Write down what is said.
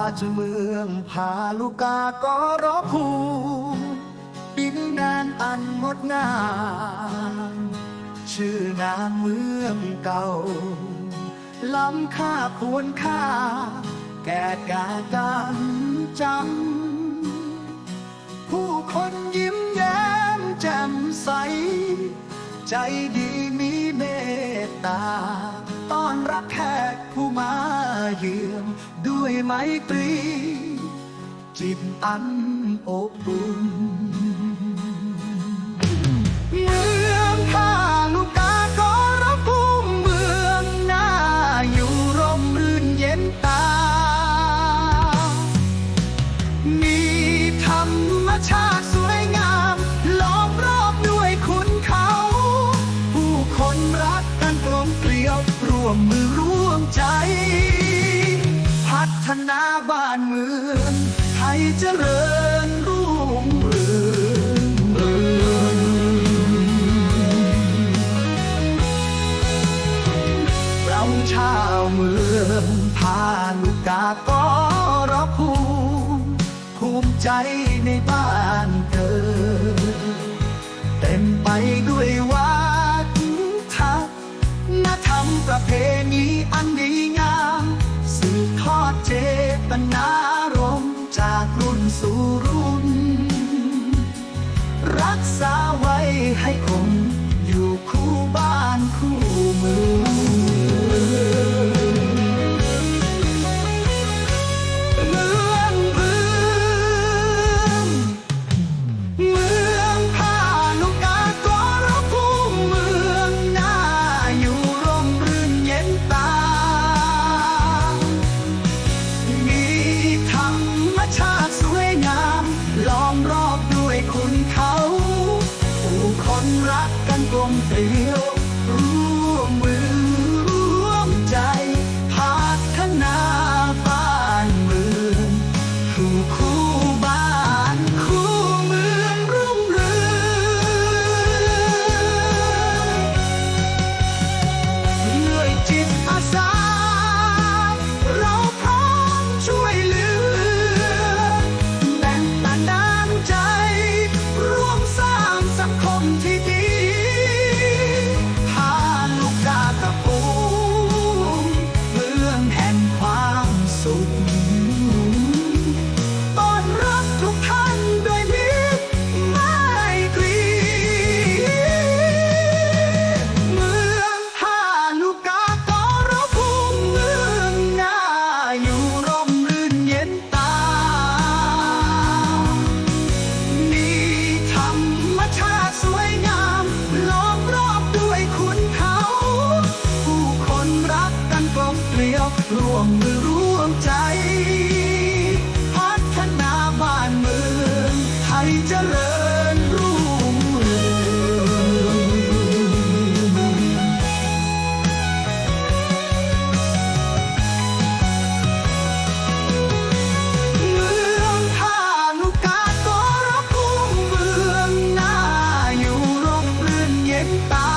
าจเมืองพาลูกากอรอภูดินแดนอันงดงามชื่อนางเมืองเก่า ล้ำค่าควรค่า แก่กาการจำผู้คนยิ้มแย้มแจ่มใส ใจดีมีเมตตา ต้อนรับแขกผู้มาเยือนด้วยไมตรี จิตอันอบอุ่น วมมือร่วมใจ พัฒนาบ้านเมืองให้เจริญรุ่งเรืองเราชาวเมืองพาลูกกากอรอภูมิภูมิใจในบ้านเกิด เต็มไปด้วย จตนารมณ์จากรุ่นสู่รุ่น รักษาไว้ให้ กันกลมเกลียวรู้ bye.